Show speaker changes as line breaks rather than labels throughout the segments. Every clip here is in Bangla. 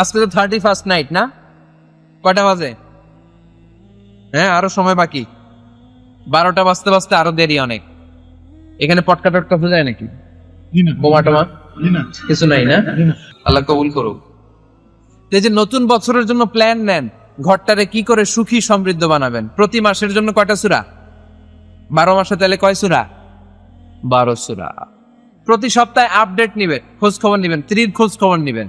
আজকে তো থার্টি ফার্স্ট নাইট না? কয়টা বাজে? হ্যাঁ আরও সময় বাকি। বারোটা বাজতে বাজতে আরও দেরি অনেক। এখানে পটকা টটকা যায় নাকি? বোমা টোমা? কিছু নাই না? আল্লাহ কবুল করুক। এই যে নতুন বছরের জন্য প্ল্যান নেন ঘরটারে কি করে সুখী সমৃদ্ধ বানাবেন? প্রতি মাসের জন্য কয়টা সুরা? বারো মাসে তাহলে কয় সুরা? বারো সুরা। প্রতি সপ্তাহে আপডেট নিবেন খোঁজ খবর নিবেন স্ত্রীর খোঁজ খবর নিবেন।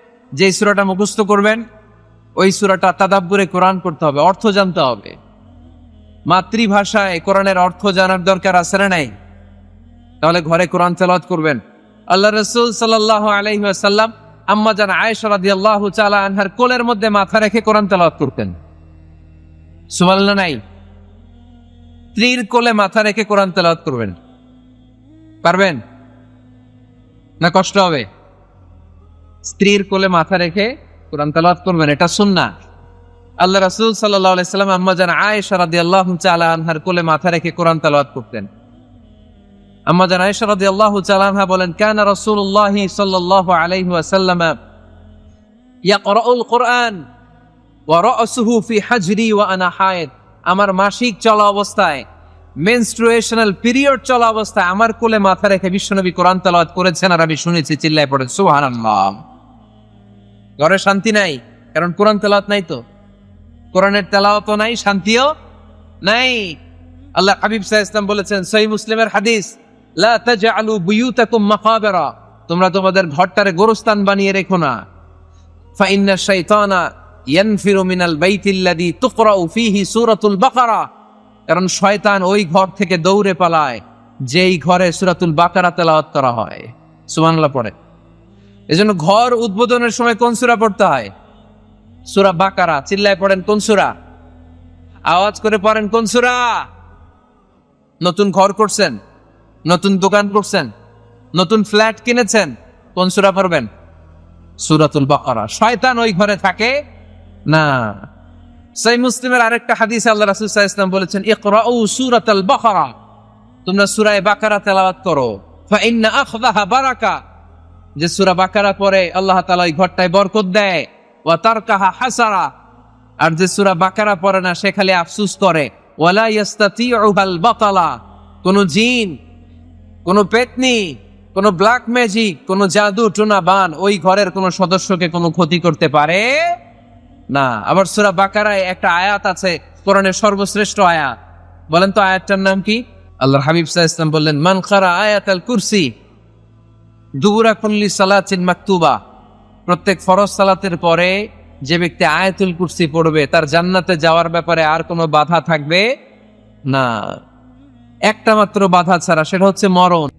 যে সুরাটা মুখস্থ করবেন, ওই সুরাটা তাদাব্বুরে কোরআন করতে হবে, অর্থ জানতে হবে। মাতৃভাষায় কোরআনের অর্থ জানার দরকার আছে না নাই? তাহলে ঘরে কোরআন তেলাওয়াত করবেন। আল্লাহ রসুল সাল্লাহ আলাইসাল্লাম আম্মা জান আয়েশা রাদিয়াল্লাহু তাআলা আনহার কোলের মধ্যে মাথা রেখে কোরআন তেলাওয়াত করতেন। সুবহানাল্লাহ নাই? স্ত্রীর কোলে মাথা রেখে কোরআন তেলাওয়াত করবেন। পারবেন? না কষ্ট হবে? স্ত্রীর কোলে মাথা রেখে কোরআন তেলাওয়াত করবেন, এটা সুন্নাহ। আল্লাহ রাসূল আলাইহি সাল্লাম আম্মা জান আয়েশা রাদিয়াল্লাহু তাআলা আনহার কোলে মাথা রেখে কোরআন তেলাওয়াত করতেন। আম্মা জান আয়েশা তাআলা আনহা বলেন, কানা আলাইহি ওয়াসাল্লাম ইয়াকরাউল কোরআন ফি হাজরি ওয়া আনা আমার মাসিক চলা অবস্থায় মেনস্ট্রুয়েশনাল পিরিয়ড চলা অবস্থায় আমার কোলে মাথা রেখে বিশ্বনবী কোরআন তেলাওয়াত করেছেন আর আমি শুনেছি, চিল্লায় পড়ে সুবহানাল্লাহ। ঘরে শান্তি নাই, কারণ কোরআন তেলাওয়াত নাই তো। কোরআনের তেলাওয়াতও নাই, শান্তিও নাই। আল্লাহ হাবিব সাহ ইসলাম বলেছেন সহি মুসলিমের হাদিস, লা তাজআলু বুয়ুতাকুম মাকাবিরা তোমরা তোমাদের ঘরটারে গোরস্থান বানিয়ে রেখো না। ফাইন্না শাইতানা ইয়ানফিরু মিনাল বাইতিল্লাযী তুকরাউ ফীহি সূরাতুল বাকারা। কারণ শয়তান ওই ঘর থেকে দৌড়ে পালায়, যেই ঘরে সূরাতুল বাকারা তেলাওয়াত করা হয়। সুবহানাল্লাহ পড়ে। এজন্য ঘর উদ্বোধনের সময় কোন সূরা পড়তে হয়? সুরা বাকারা, চিল্লায় পড়েন কোন সূরা? আওয়াজ করে পড়েন কোন সূরা? নতুন ঘর করছেন, নতুন দোকান করছেন, নতুন ফ্ল্যাট কিনেছেন, কোন সূরা পড়বেন? সূরাতুল বাকারা। শয়তান ওই ঘরে থাকে না। সেই মুসলিমের আরেকটা হাদিস আল্লাহ রাসূল ওয়াসাল্লাম বলেছেন, ইকরাউ সূরাতাল বাকারা। তোমরা সূরা বাকারা তেলাওয়াত করো। ফা ইন্না আখযাহা বারাকা। যে সুরা বাকারা পরে আল্লাহ তালা ওই ঘরটায় বরকত দেয়। ওয়া তারকাহা হাসারা। আর যে সূরা বাকারা পরে না, সে খালি আফসুস করে। ওয়ালা ইয়াস্তাতিউল বাতালা। কোন জিন, কোন পেতনি, কোন ব্ল্যাক ম্যাজিক, কোন জাদু টুনা বান ওই ঘরের কোন সদস্যকে কোনো ক্ষতি করতে পারে না। আবার সূরা বাকারায় একটা আয়াত আছে, কোরআনের সর্বশ্রেষ্ঠ আয়াত। বলেন তো আয়াতটার নাম কি? আল্লাহ হাবিব আলাইহি ওয়াসাল্লাম বললেন, মান খারা আয়াতাল কুরসি। দুবুরা কুল্লি সালাতিন মাকতুবা। প্রত্যেক ফরজ সালাতের পরে যে ব্যক্তি আয়াতুল কুরসি পড়বে, তার জান্নাতে যাওয়ার ব্যাপারে আর কোনো বাধা থাকবে না। একটা মাত্র বাধা ছাড়া, সেটা হচ্ছে মরণ।